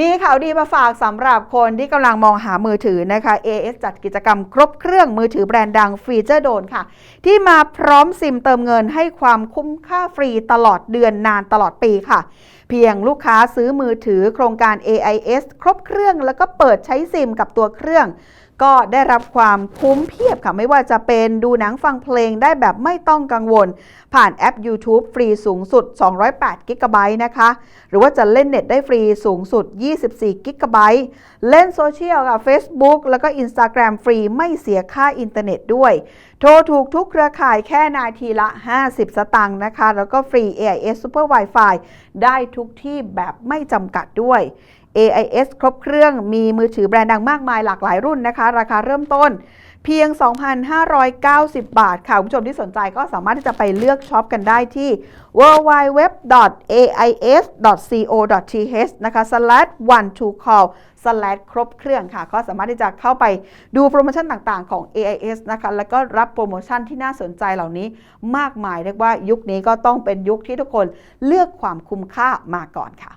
มีข่าวดีมาฝากสำหรับคนที่กำลังมองหามือถือนะคะ AS จัดกิจกรรมครบเครื่องมือถือแบรนด์ดังฟีเจอร์โดนค่ะ ที่มาพร้อมซิมเติมเงินให้ความคุ้มค่าฟรีตลอดเดือนนานตลอดปีค่ะเพียงลูกค้าซื้อมือถือโครงการ AIS ครบเครื่องแล้วก็เปิดใช้ซิมกับตัวเครื่อง ก็ได้รับความคุ้มเพียบค่ะ ไม่ว่าจะเป็นดูหนังฟังเพลงได้แบบไม่ต้องกังวล ผ่านแอป YouTube ฟรีสูงสุด 208กิกะไบต์นะคะ หรือว่าจะเล่นเน็ตได้ฟรีสูงสุด 24กิกะไบต์เล่นโซเชียลค่ะ Facebook แล้วก็ Instagram ฟรีไม่เสียค่าอินเทอร์เน็ตด้วย โทรถูกทุกเครือข่ายแค่นาทีละ 50 สตางค์นะคะ แล้วก็ฟรี AIS Super Wi-Fi ได้ทุทุกที่แบบไม่จำกัดด้วย AIS ครบเครื่องมีมือถือแบรนด์ดังมากมายหลากหลายรุ่นนะคะ ราคาเริ่มต้น เพียง 2,590 บาทค่ะ คุณผู้ชมที่สนใจก็สามารถที่จะไปเลือกช็อปกันได้ที่ www.ais.co.th นะคะ slash one to call slash ครบเครื่องค่ะ ก็สามารถที่จะเข้าไปดูโปรโมชั่นต่างๆของ AIS นะคะ แล้วก็รับโปรโมชั่นที่น่าสนใจเหล่านี้มากมาย เรียกว่ายุคนี้ก็ต้องเป็นยุคที่ทุกคนเลือกความคุ้มค่ามาก่อนค่ะ